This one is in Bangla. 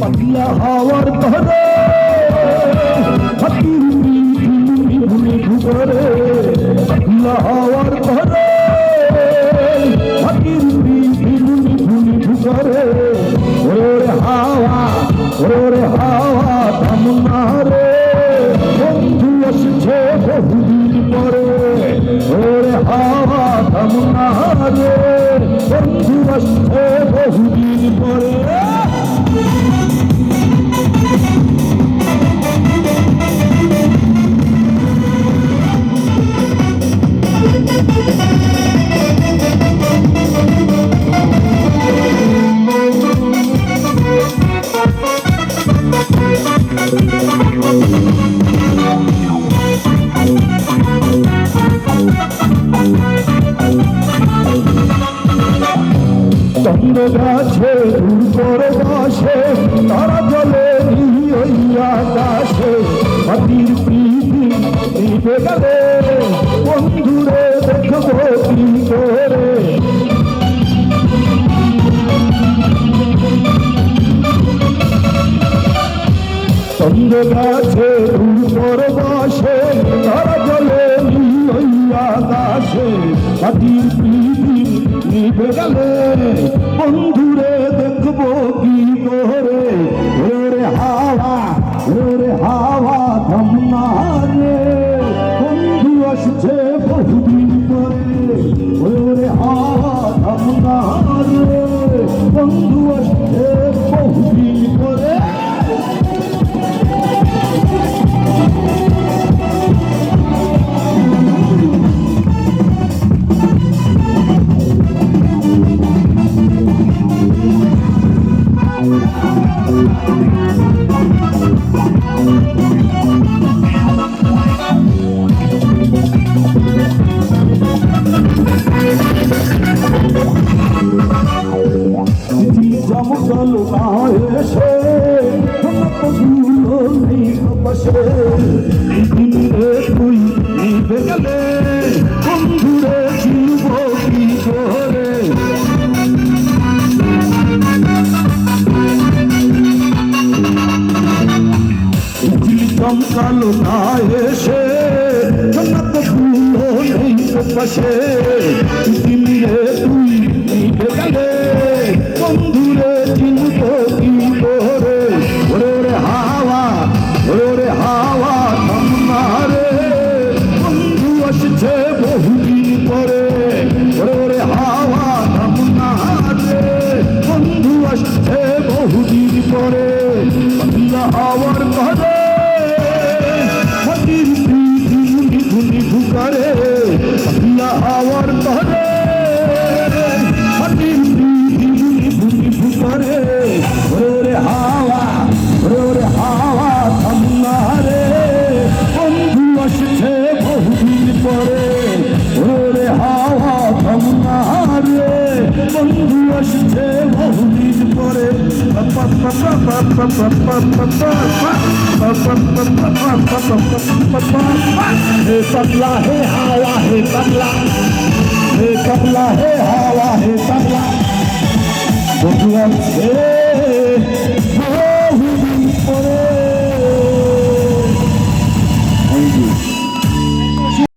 পাতলা হাওয়ার ধরে ভুলে ভুগরে পাতলা হাওয়ার ধরে ওরে হাওয়া ওরে হাওয়া থামনা রে বন্ধু আসছে বহুদিন পরে। ওরে হাওয়া থামনা রে বন্ধু আসছে বহুদিন পরে চন্দ্র গাছে দূর বাসে তারা জলে আকাশে হাতির প্রীতি নিভে গেলে, বন্ধুরে দেখব কি করে। চন্দ্র গাছে দূর বাসে তারা জলে আকাশে হাতির প্রীতি নিভে গেলে বন্ধুরে দেখব কি করে? রে হাওয়া রে হাওয়া চমকল না এসে দিনে তুই গেলে না এসে গুলো নেই বসে দিনে তুই নিভে গেলে, বন্ধুরে চিনব কি করে? ওরে ওরে হাওয়া, ওরে ওরে হাওয়া রে বন্ধু আসছে বহুদিন পরে, ওরে ওরে হাওয়া রে বন্ধু আসছে বহুদিন পরে পাতলা হাওয়ার ধরে हे पगला हे हावा हे पगला हे पगला हे हावा हे पगला बंधु আছে